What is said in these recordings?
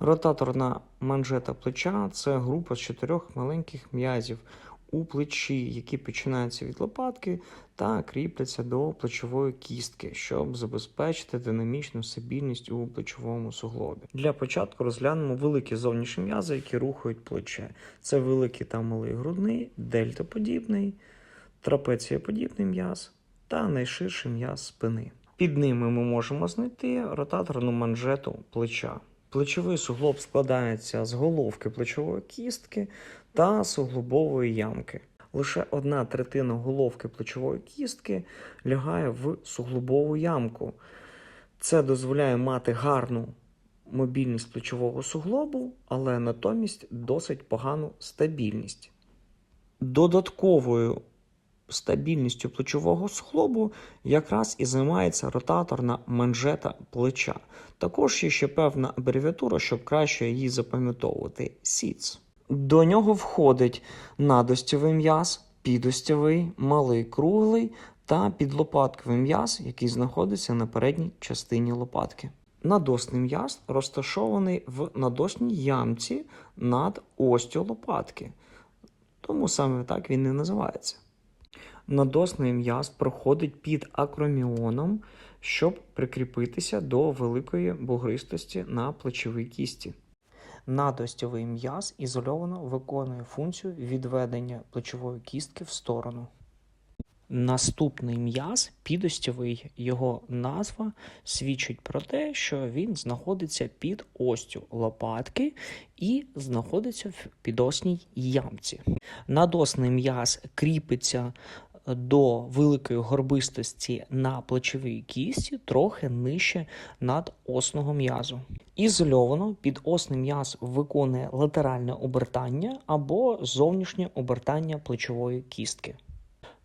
Ротаторна манжета плеча це група з чотирьох маленьких м'язів у плечі, які починаються від лопатки та кріпляться до плечової кістки, щоб забезпечити динамічну стабільність у плечовому суглобі. Для початку розглянемо великі зовнішні м'язи, які рухають плече. Це великий та малий грудний, дельтоподібний, трапецієподібний м'яз та найширший м'яз спини. Під ними ми можемо знайти ротаторну манжету плеча. Плечовий суглоб складається з головки плечової кістки та суглобової ямки. Лише одна третина головки плечової кістки лягає в суглобову ямку. Це дозволяє мати гарну мобільність плечового суглобу, але натомість досить погану стабільність. Додатковою стабільністю плечового суглобу якраз і займається ротаторна манжета плеча. Також є ще певна абревіатура, щоб краще її запам'ятовувати SITS. До нього входить надостєвий м'яз, підостєвий, малий круглий та підлопатковий м'яз, який знаходиться на передній частині лопатки. Надосний м'яз розташований в надосній ямці над остю лопатки, тому саме так він і називається. Надосний м'яз проходить під акроміоном, щоб прикріпитися до великої бугристості на плечовій кісті. Надостьовий м'яз ізольовано виконує функцію відведення плечової кістки в сторону. Наступний м'яз, підостьовий, його назва свідчить про те, що він знаходиться під остю лопатки і знаходиться в підосній ямці. Надосний м'яз кріпиться до великої горбистості на плечовій кісті трохи нижче надосного м'язу. Ізольовано підосний м'яз виконує латеральне обертання або зовнішнє обертання плечової кістки.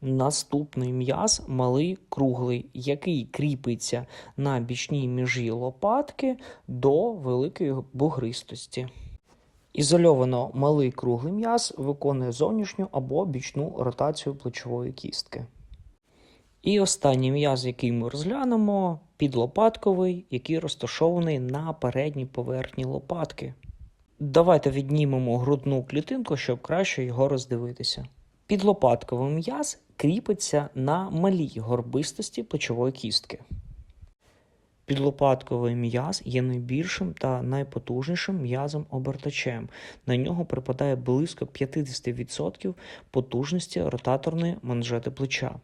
Наступний м'яз малий круглий, який кріпиться на бічній межі лопатки до великої бугристості. Ізольовано малий круглий м'яз виконує зовнішню або бічну ротацію плечової кістки. І останній м'яз, який ми розглянемо, підлопатковий, який розташований на передній поверхні лопатки. Давайте віднімемо грудну клітинку, щоб краще його роздивитися. Підлопатковий м'яз кріпиться на малій горбистості плечової кістки. Підлопатковий м'яз є найбільшим та найпотужнішим м'язом обертачем. На нього припадає близько 50% потужності ротаторної манжети плеча.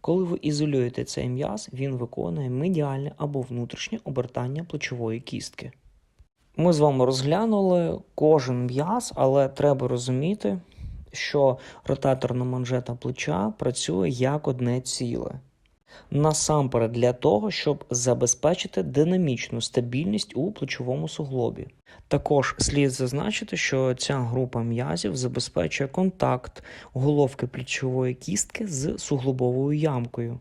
Коли ви ізолюєте цей м'яз, він виконує медіальне або внутрішнє обертання плечової кістки. Ми з вами розглянули кожен м'яз, але треба розуміти, що ротаторна манжета плеча працює як одне ціле. Насамперед для того, щоб забезпечити динамічну стабільність у плечовому суглобі. Також слід зазначити, що ця група м'язів забезпечує контакт головки плечової кістки з суглобовою ямкою.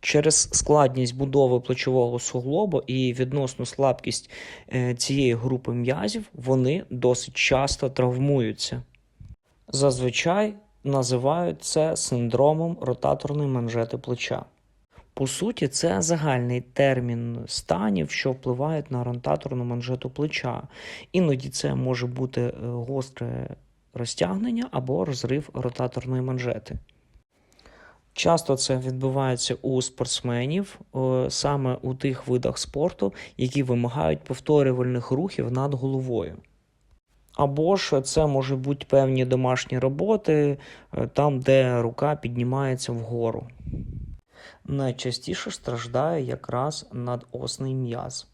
Через складність будови плечового суглобу і відносну слабкість е, цієї групи м'язів вони досить часто травмуються. Зазвичай називають це синдромом ротаторної манжети плеча. По суті, це загальний термін станів, що впливають на ротаторну манжету плеча. Іноді це може бути е, гостре розтягнення або розрив ротаторної манжети. Часто це відбувається у спортсменів, е, саме у тих видах спорту, які вимагають повторювальних рухів над головою. Або ж це може бути певні домашні роботи, е, там, де рука піднімається вгору. Найчастіше страждає якраз надосний м'яз.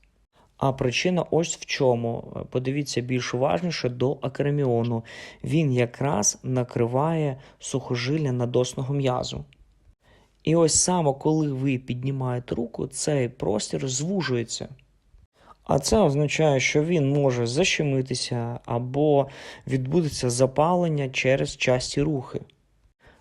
А причина ось в чому. Подивіться більш уважніше до акреміону. Він якраз накриває сухожилля надосного м'язу. І ось саме коли ви піднімаєте руку, цей простір звужується. А це означає, що він може защемитися або відбудеться запалення через часті рухи.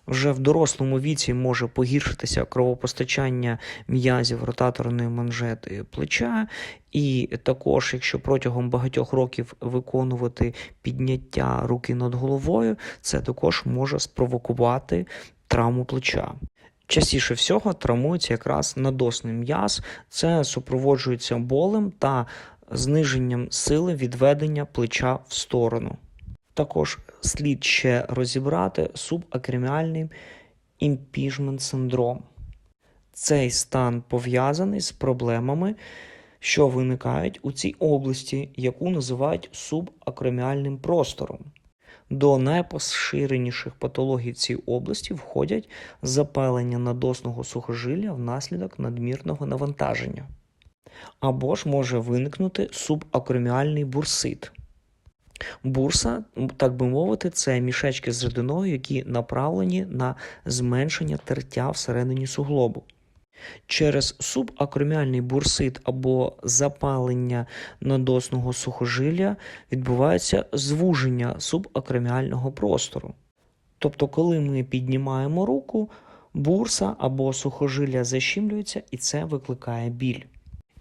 Вже в дорослому віці може погіршитися кровопостачання м'язів ротаторної манжети плеча, і також, якщо протягом багатьох років виконувати підняття руки над головою, це також може спровокувати травму плеча. Частіше всього травмується якраз надосний м'яз, це супроводжується болем та зниженням сили відведення плеча в сторону. Також слід ще розібрати субакроміальний імпіжмент синдром. Цей стан пов'язаний з проблемами, що виникають у цій області, яку називають субакроміальним простором. До найпоширеніших патологій цій області входять запалення надосного сухожилля внаслідок надмірного навантаження. Або ж може виникнути субакроміальний бурсит. Бурса, так би мовити, це мішечки з рідиною, які направлені на зменшення тертя всередині суглобу. Через субакроміальний бурсит або запалення надосного сухожилля відбувається звуження субакроміального простору. Тобто, коли ми піднімаємо руку, бурса або сухожилля защімлюється і це викликає біль.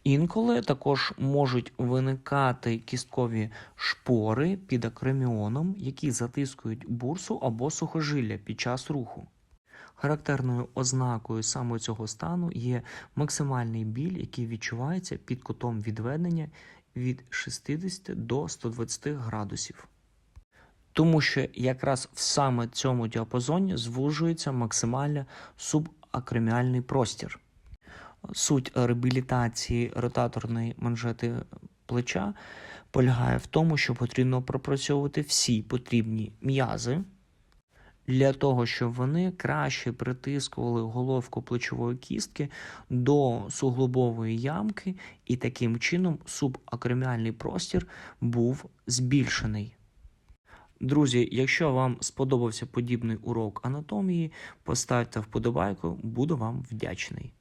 Інколи також можуть виникати кісткові шпори під акроміоном, які затискують бурсу або сухожилля під час руху. Характерною ознакою саме цього стану є максимальний біль, який відчувається під кутом відведення від 60 до 120 градусів. Тому що якраз в саме цьому діапазоні звужується максимально субакроміальний простір. Суть реабілітації ротаторної манжети плеча полягає в тому, що потрібно пропрацьовувати всі потрібні м'язи для того, щоб вони краще притискували головку плечової кістки до суглобової ямки, і таким чином субакреміальний простір був збільшений. Друзі, якщо вам сподобався подібний урок анатомії, поставте вподобайку, буду вам вдячний.